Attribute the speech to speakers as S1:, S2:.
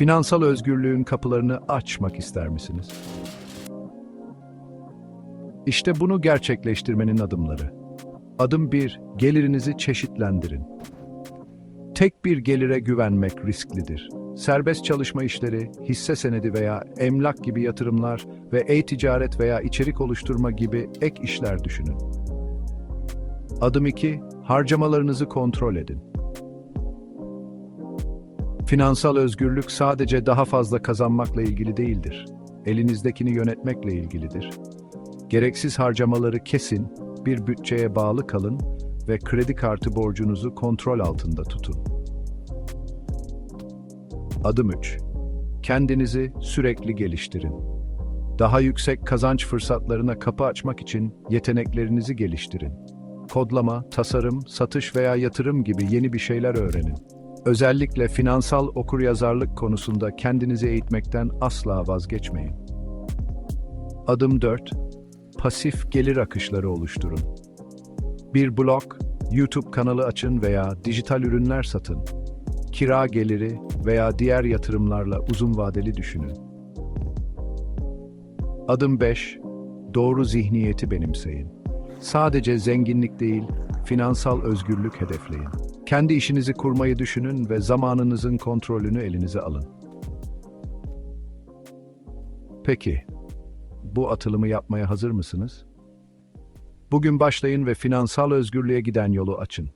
S1: Finansal özgürlüğün kapılarını açmak ister misiniz? İşte bunu gerçekleştirmenin adımları. Adım 1. Gelirinizi çeşitlendirin. Tek bir gelire güvenmek risklidir. Serbest çalışma işleri, hisse senedi veya emlak gibi yatırımlar ve e-ticaret veya içerik oluşturma gibi ek işler düşünün. Adım 2. Harcamalarınızı kontrol edin. Finansal özgürlük sadece daha fazla kazanmakla ilgili değildir. Elinizdekini yönetmekle ilgilidir. Gereksiz harcamaları kesin, bir bütçeye bağlı kalın ve kredi kartı borcunuzu kontrol altında tutun. Adım 3. Kendinizi sürekli geliştirin. Daha yüksek kazanç fırsatlarına kapı açmak için yeteneklerinizi geliştirin. Kodlama, tasarım, satış veya yatırım gibi yeni bir şeyler öğrenin. Özellikle finansal okuryazarlık konusunda kendinizi eğitmekten asla vazgeçmeyin. Adım 4. Pasif gelir akışları oluşturun. Bir blog, YouTube kanalı açın veya dijital ürünler satın. Kira geliri veya diğer yatırımlarla uzun vadeli düşünün. Adım 5. Doğru zihniyeti benimseyin. Sadece zenginlik değil, finansal özgürlük hedefleyin. Kendi işinizi kurmayı düşünün ve zamanınızın kontrolünü elinize alın. Peki, bu atılımı yapmaya hazır mısınız? Bugün başlayın ve finansal özgürlüğe giden yolu açın.